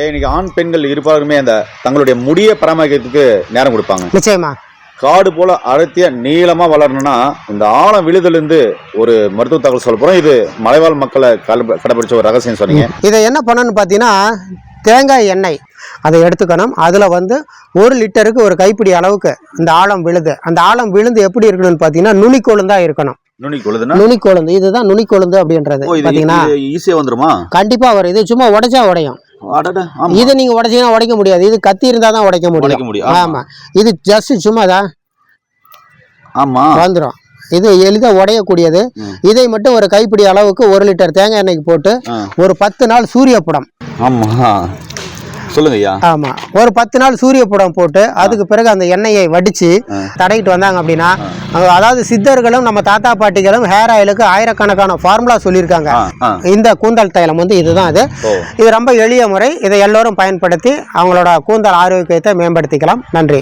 இன்னைக்கு ஆண் பெண்கள் இருப்பாருமே அந்த தங்களுடைய முடியை பராமரிக்கிறதுக்கு நேரம் கொடுப்பாங்க. நிச்சயமா. காடு போல அடர்த்தியா நீளமா வளரணும்னா இந்த ஆழம் விழுதுலேருந்து ஒரு மருத்துவ தகவல் சொல்ல போறோம். இது மலைவாழ் மக்களை கடைபிடிச்ச ஒரு ரகசியம் சொன்னீங்க. இதை என்ன பண்ணணும்னு பார்த்தீங்கன்னா தேங்காய் எண்ணெய் அதை எடுத்துக்கணும். அதில் வந்து ஒரு லிட்டருக்கு ஒரு கைப்பிடி அளவுக்கு இந்த ஆழம் விழுது. அந்த ஆழம் விழுந்து எப்படி இருக்கணும்னு பார்த்தீங்கன்னா நுனி கொழுந்தா இருக்கணும். நுனி கொழுதுன்னா நுனி கொழுந்து இதுதான் நுனி கொழுந்து அப்படின்றது பார்த்தீங்கன்னா. ஈஸியா வந்துருமா? கண்டிப்பா வரும். இது சும்மா உடைச்சா உடையும். இது நீங்க உடைச்சீங்கன்னா உடைக்க முடியாது. இது கத்தி இருந்தா தான் உடைக்க உடைக்க முடியும் முடியும் ஆமா. இது ஜஸ்ட் சும்மா தான் ஆமா. வந்துடும் இது எளிதாக உடையக்கூடியது. இதை மட்டும் ஒரு கைப்பிடி அளவுக்கு ஒரு லிட்டர் தேங்காய் எண்ணெய்க்கு போட்டு. ஒரு பத்து நாள் சூரிய புடம். ஆமா. சொல்லுங்க ஐயா ஆமா. ஒரு பத்து நாள் சூரிய புடம் போட்டு அதுக்கு பிறகு அந்த எண்ணெயை வடிச்சு. தடவிட்டு வந்தாங்க அப்படின்னா அதாவது சித்தர்களும் நம்ம தாத்தா பாட்டிகளும் ஹேர் ஆயிலுக்கு ஆயிரக்கணக்கான ஃபார்முலா சொல்லியிருக்காங்க. இந்த கூந்தல் தைலம் வந்து இதுதான் இது. ஓ. இது ரொம்ப எளிய முறை இதை எல்லோரும் பயன்படுத்தி அவங்களோட கூந்தல் ஆரோக்கியத்தை மேம்படுத்திக்கலாம். நன்றி.